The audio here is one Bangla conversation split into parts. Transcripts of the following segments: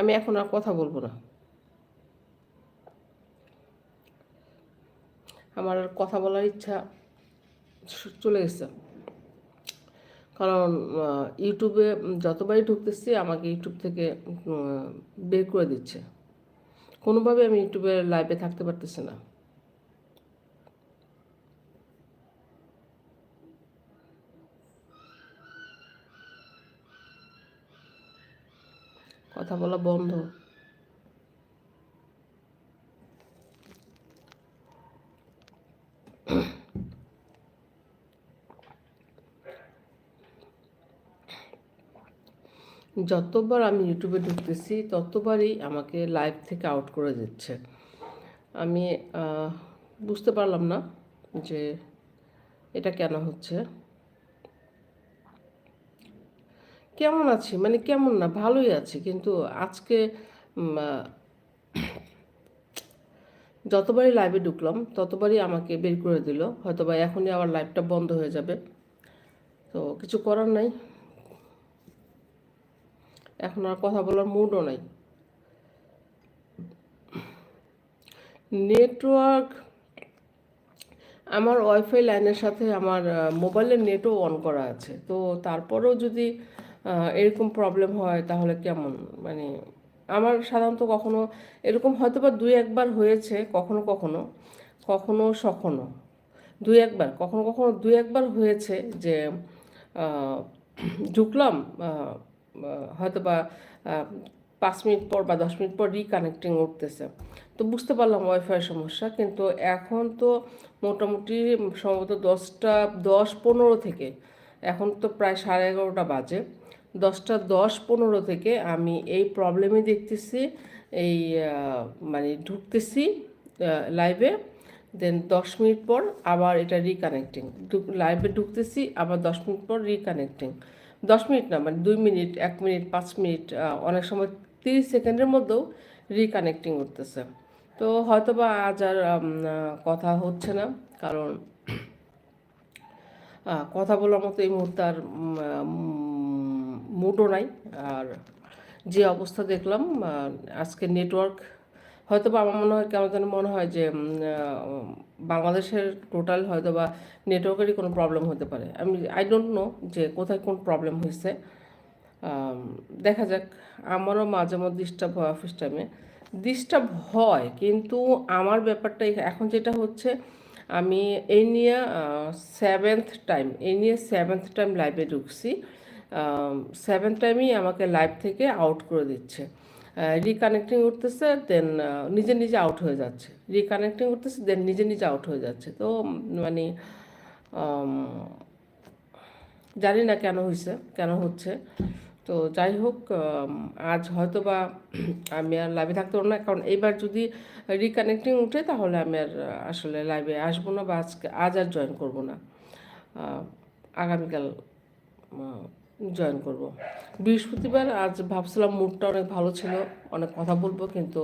আমি এখন আর কথা বলব না। আমার আর কথা বলার ইচ্ছা চলে গেছে। কারণ ইউটিউবে যতবারই ঢুকতেছি আমাকে ইউটিউব থেকে বের করে দিচ্ছে। কোনোভাবে আমি ইউটিউবে লাইভে থাকতে পারতেছি না। কথা বলা বন্ধ। যতবার আমি ইউটিউবে ঢুকতেছি, ততবারই আমাকে লাইভ থেকে আউট করে দিচ্ছে। আমি বুঝতে পারলাম না যে এটা কেন হচ্ছে। কেমন আছি? মানে কেমন না, ভালোই আছি। কিন্তু আজকে যতবারই লাইভে ঢুকলাম, ততবারই আমাকে বের করে দিল। হয়তো বা এখনই আবার লাইভটা বন্ধ হয়ে যাবে। তো কিছু করার নাই। এখন আর কথা বলার মুডও নাই। নেটওয়ার্ক আমার ওয়াইফাই লাইনের সাথে আমার মোবাইলের নেটও অন করা আছে। তো তারপরেও যদি এরকম প্রবলেম হয় তাহলে কেমন? মানে আমার সাধারণত কখনো এরকম হয়তো বা দুই একবার হয়েছে, কখনো কখনো কখনো, সখনো। দুই একবার, কখনো কখনো দুই একবার হয়েছে যে ঢুকলাম হয়তো বা পাঁচ মিনিট পর বা দশ মিনিট পর রিকানেক্টিং উঠতেছে। তো বুঝতে পারলাম ওয়াইফাই সমস্যা, কিন্তু এখন তো মোটামুটি সম্ভবত দশটা, দশ, পনেরো থেকে, এখন তো প্রায় সাড়ে এগারোটা বাজে। দশটা দশ পনেরো থেকে আমি এই প্রবলেমই দেখতেছি, এই মানে ঢুকতেছি লাইভে দেন দশ মিনিট পর আবার এটা রিকানেক্টিং লাইভে ঢুকতেছি, আবার দশ মিনিট পর রিকানেক্টিং দশ মিনিট না মানে দুই মিনিট, এক মিনিট, পাঁচ মিনিট অনেক সময় তিরিশ সেকেন্ডের মধ্যেও রিকানেক্টিং করতেছে। তো হয়তো বা আজ আর কথা হচ্ছে না, কারণ কথা বলার মতো এই মুহূর্তে আর মুডও নাই। আর যে অবস্থা দেখলাম আজকে নেটওয়ার্ক হয়তো বা আমার মনে হয় কেন যেন মনে হয় যে বাংলাদেশের টোটাল হয়তো বা নেটওয়ার্কেরই কোনো প্রবলেম হতে পারে। আমি আই ডোন্ট নো যে কোথায় কোন প্রবলেম হয়েছে। দেখা যাক। আমারও মাঝে মধ্যে ডিস্টার্ব হয় অফিস টাইমে ডিস্টার্ব হয়, কিন্তু আমার ব্যাপারটা এখন যেটা হচ্ছে, আমি এই নিয়ে সেভেন্থ টাইম এই নিয়ে সেভেন্থ টাইম লাইভে ঢুকছি। সেভেন্থ টাইমই আমাকে লাইভ থেকে আউট করে দিচ্ছে। রিকানেক্টিং উঠতেছে দেন নিজে নিজে আউট হয়ে যাচ্ছে। রিকানেক্টিং উঠতেছে দেন নিজে নিজে আউট হয়ে যাচ্ছে। তো মানে জানি না কেন হয়েছে কেন হচ্ছে। তো যাই হোক আজ হয়তো বা আমি আর লাইভে থাকতে পারব না। কারণ এইবার যদি রিকানেক্টিং উঠে, তাহলে আমি আর আসলে লাইভে আসব না বা আজকে, আজ আর জয়েন করব না। আগামীকাল জয়েন করব। বৃহস্পতিবার আজ ভাবছিলাম মুডটা অনেক ভালো ছিল, অনেক কথা বলব, কিন্তু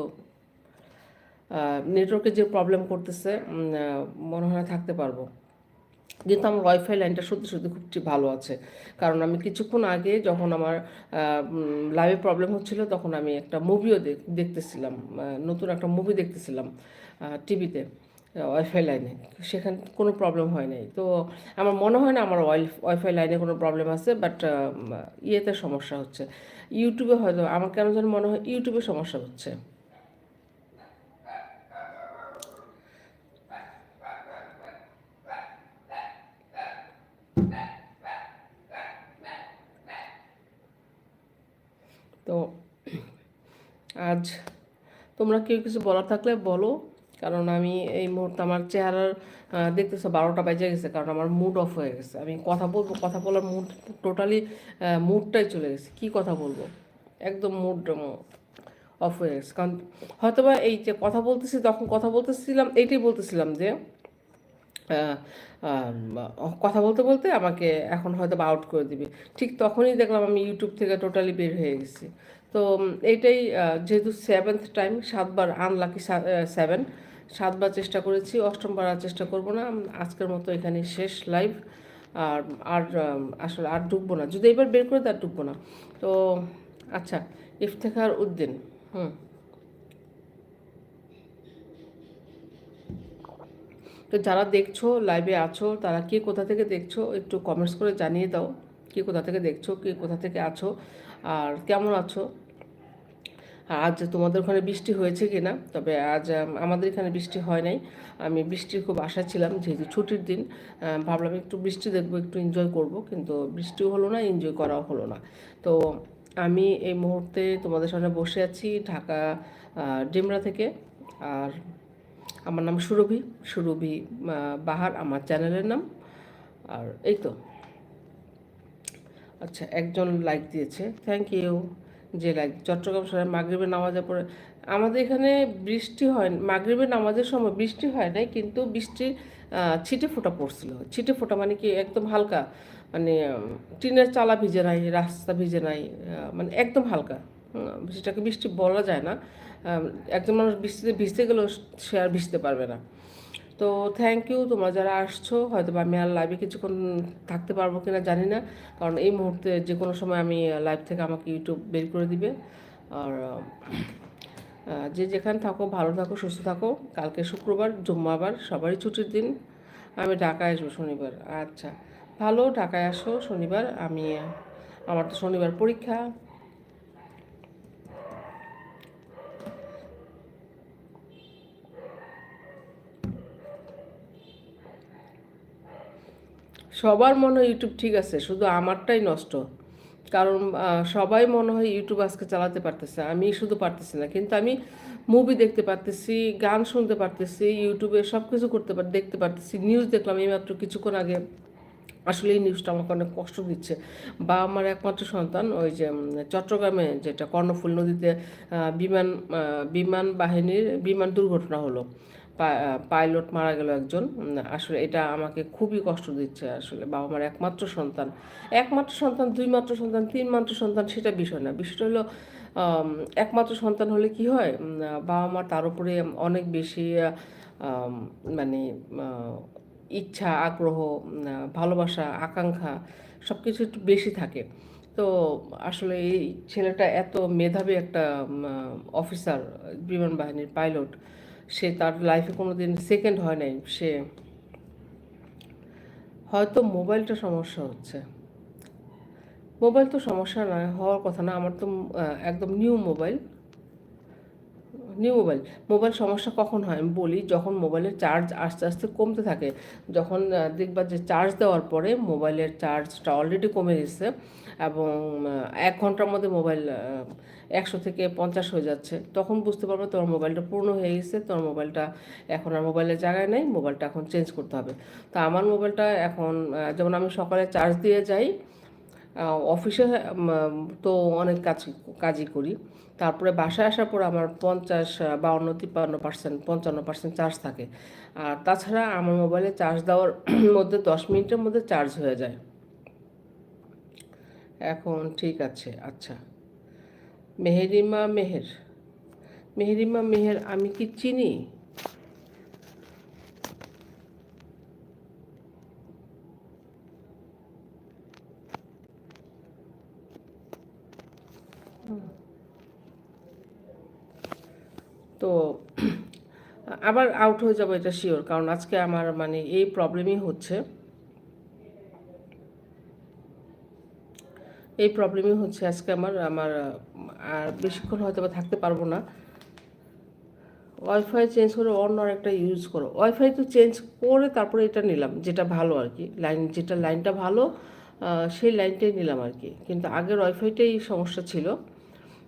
নেটওয়ার্কে যে প্রবলেম করতেছে মনে হয় থাকতে পারব। কিন্তু আমার ওয়াইফাই লাইনটা সত্যি সত্যি খুব ভালো আছে। কারণ আমি কিছুক্ষণ আগে যখন আমার লাইভে প্রবলেম হচ্ছিল, তখন আমি একটা মুভিও দেখতেছিলাম নতুন একটা মুভি দেখতেছিলাম টিভিতে ওয়াইফাই লাইনে সেখানে, কোনো প্রবলেম হয় নাই। তো আমার মনে হয় না আমার ওয়াইফাই লাইনে কোনো প্রবলেম আছে বাট ইয়েতে সমস্যা হচ্ছে। ইউটিউবে হয়তো, আমার কেন যেন মনে হয় ইউটিউবে সমস্যা হচ্ছে। তো, আজ তোমরা কেউ কিছু বলার থাকলে বলো। কারণ আমি এই মুহূর্তে আমার চেহারার দেখতেছো বারোটা বাজে গেছে, কারণ আমার মুড অফ হয়ে গেছে। আমি কথা বলব, কথা বলার মুড টোটালি মুডটাই চলে গেছে। কি কথা বলব? একদম মুড অফ হয়ে গেছে। কারণ হয়তোবা এই যে কথা বলতেছি তখন কথা বলতেছিলাম, এইটাই বলতেছিলাম যে কথা বলতে বলতে আমাকে এখন হয়তো বা আউট করে দিবে। ঠিক তখনই দেখলাম আমি ইউটিউব থেকে টোটালি বের হয়ে গেছি। তো এইটাই যেহেতু সেভেন্থ টাইম সাতবার আনলাকি সেভেন সাতবার চেষ্টা করেছি অষ্টমবার আর চেষ্টা করব না। আজকের মতো এখানে শেষ লাইভ আর আর আসলে আর ঢুকবো না। যদি এবার বের করে আর ঢুকবো না। তো আচ্ছা ইফতেখার উদ্দিন, হুম। তো যারা দেখছ লাইভে আছো, তারা কে কোথা থেকে দেখছ, একটু কমেন্টস করে জানিয়ে দাও। কে কোথা থেকে দেখছ, কে কোথা থেকে আছো, আর কেমন আছো? আজ তোমাদের ওখানে বৃষ্টি হয়েছে কি না তবে আজ আমাদের এখানে বৃষ্টি হয় নাই। আমি বৃষ্টির খুব আশা ছিলাম, যেহেতু ছুটির দিন ভাবলাম একটু বৃষ্টি দেখব, একটু এনজয় করব, কিন্তু বৃষ্টিও হলো না এনজয় করাও হলো না। তো আমি এই মুহূর্তে তোমাদের সামনে বসে আছি ঢাকা ডিমরা থেকে, আর আমার নাম সুরভি সুরভি বাহার, আমার চ্যানেলের নাম, আর এই তো। আচ্ছা একজন লাইক দিয়েছে থ্যাংক ইউ যে লাইক চট্টগ্রাম শহরে মাগরীবের নামাজের পরে, আমাদের এখানে বৃষ্টি হয়, মাগরীবের নামাজের সময় বৃষ্টি হয় নাই, কিন্তু বৃষ্টি ছিটে ফোটা পড়ছিল। ছিটে ফোটা মানে কি একদম হালকা মানে টিনের চালা ভিজে নাই, রাস্তা ভিজে নাই মানে একদম হালকা। সেটাকে বৃষ্টি বলা যায় না। একজন মানুষ বৃষ্টিতে ভিজতে গেলেও সে আর ভিজতে পারবে না। তো থ্যাংক ইউ তোমরা যারা আসছো হয়তো আমি আর লাইভে কিছুক্ষণ থাকতে পারব কিনা জানি না। কারণ এই মুহূর্তে যে কোনো সময় আমি লাইভ থেকে আমাকে ইউটিউব বের করে দিবে। আর যে যেখানে থাকো, ভালো থাকো, সুস্থ থাকো। কালকে শুক্রবার, জুম্মাবার, সবারই ছুটির দিন। আমি ঢাকায় আসব শনিবার। আচ্ছা ভালো ঢাকায় আসো, শনিবার। আমি, আমার তো শনিবার পরীক্ষা। সবার মনে হয় ইউটিউব ঠিক আছে, শুধু আমারটাই নষ্ট। কারণ সবাই মনে হয় ইউটিউব আজকে চালাতে পারতেছে, আমি শুধু পারতেছি না। কিন্তু আমি মুভি দেখতে পারতেছি, গান শুনতে পারতেছি ইউটিউবে সব কিছু করতে পার, দেখতে পারতেছি। নিউজ দেখলাম এইমাত্র কিছুক্ষণ আগে। আসলে এই নিউজটা আমাকে অনেক কষ্ট দিচ্ছে। বা আমার একমাত্র সন্তান, ওই যে চট্টগ্রামে যেটা কর্ণফুল নদীতে বিমান বিমান বাহিনীর বিমান দুর্ঘটনা হলো। পাইলট মারা গেল একজন। আসলে এটা আমাকে খুবই কষ্ট দিচ্ছে আসলে বাবা মার একমাত্র সন্তান। একমাত্র সন্তান দুই মাত্র সন্তান তিন মাত্র সন্তান সেটা বিষয় না। বিষয়টা হলো একমাত্র সন্তান হলে কি হয়? বাবা মার তার উপরে অনেক বেশি মানে ইচ্ছা, আগ্রহ ভালোবাসা, আকাঙ্ক্ষা সব কিছু একটু বেশি থাকে। তো আসলে এই ছেলেটা এত মেধাবী একটা অফিসার, বিমান বাহিনীর পাইলট সে তার লাইফে কোনো দিন সেকেন্ড হয় নাই। সে হয়তো মোবাইলটা সমস্যা হচ্ছে। মোবাইল তো সমস্যা নয়, হওয়ার কথা না, আমার তো একদম new mobile new mobile. Mobile সমস্যা কখন হয়? আমি বলি, যখন মোবাইলের চার্জ আস্তে আস্তে কমতে থাকে, যখন দেখবা যে চার্জ দেওয়ার পরে মোবাইলের চার্জটা অলরেডি কমে গেছে এবং এক ঘণ্টার মধ্যে মোবাইল একশো থেকে পঞ্চাশ হয়ে যাচ্ছে। তখন বুঝতে পারব তোমার মোবাইলটা পূর্ণ হয়ে গেছে, তোমার মোবাইলটা এখন আর মোবাইলের জায়গায় নেই, মোবাইলটা এখন চেঞ্জ করতে হবে। তো আমার মোবাইলটা এখন যেমন আমি সকালে চার্জ দিয়ে যাই অফিসে তো অনেক কাজ, কাজই করি। তারপরে বাসায় আসার পর আমার পঞ্চাশ বাউন্ন, তিপ্পান্ন পার্সেন্ট পঞ্চান্ন পার্সেন্ট চার্জ থাকে। আর তাছাড়া আমার মোবাইলে চার্জ দেওয়ার মধ্যে দশ মিনিটের মধ্যে চার্জ হয়ে যায়। এখন ঠিক আছে আচ্ছা। মেহেরিমা মেহের মেহেরিমা মেহের আমি কি চিনি? তো, আবার আউট হয়ে যাব এটা শিওর কারণ আজকে আমার মানে এই প্রবলেমই হচ্ছে। এই প্রবলেমই হচ্ছে আজকে আমার আমার, আর বেশিক্ষণ হয়তো বা থাকতে পারব না। ওয়াইফাই চেঞ্জ করে অন্য আরেকটা ইউজ করো। ওয়াইফাই তো চেঞ্জ করে তারপরে এটা নিলাম, যেটা ভালো আর কি। লাইন যেটা লাইনটা ভালো সেই লাইনটাই নিলাম আর কি। কিন্তু আগের ওয়াইফাইটাই সমস্যা ছিল।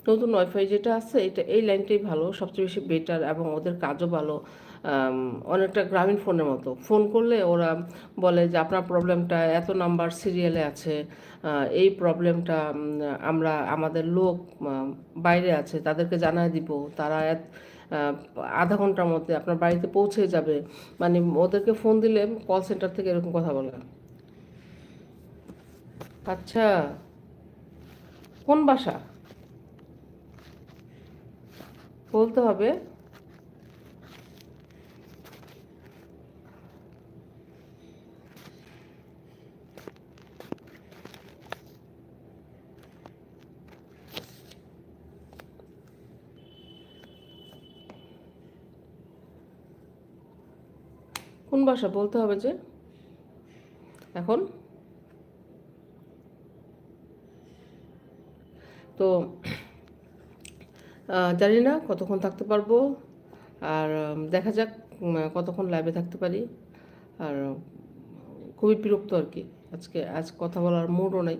নতুন ওয়াইফাই যেটা আছে, এটা এই লাইনটাই ভালো, সবচেয়ে বেশি বেটার এবং ওদের কাজও ভালো। অনেকটা গ্রামীণ ফোনের মতো। ফোন করলে ওরা বলে যে, আপনার প্রবলেমটা এত নাম্বার সিরিয়ালে আছে। এই প্রবলেমটা আমরা, আমাদের লোক বাইরে আছে, তাদেরকে জানায় দিব। তারা আধা ঘণ্টার মধ্যে আপনার বাড়িতে পৌঁছে যাবে। মানে ওদেরকে ফোন দিলে কল সেন্টার থেকে এরকম কথা বলে। আচ্ছা কোন বাসা? বলতে হবে। কোন ভাষা বলতে হবে যে? এখন। তো জানি না কতক্ষণ থাকতে পারব। আর দেখা যাক কতক্ষণ লাইভে থাকতে পারি। আর খুবই বিরক্ত আর কি। আজকে, আজ কথা বলার মুডও নেই।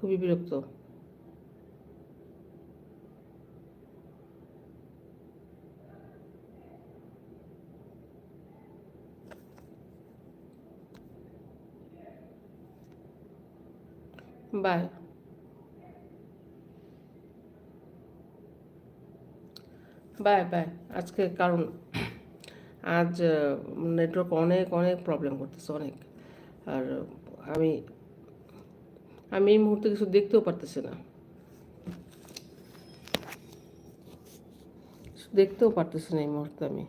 খুবই বিরক্ত। বাই। Bye bye. আজকে কারণ আজ নেটওয়ার্ক অনেক অনেক প্রবলেম করতেছে, অনেক। আর আমি আমি এই মুহূর্তে কিছু দেখতেও পারতেছি না। দেখতেও পারতেছি না এই মুহূর্তে আমি।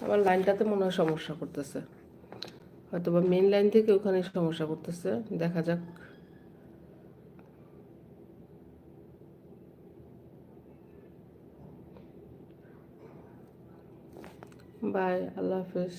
আমার লাইনটাতে মনে হয় সমস্যা করতেছে। হয়তো বা মেন লাইন থেকে ওখানে সমস্যা করতেছে। দেখা যাক। বাই আল্লাহ হাফেজ।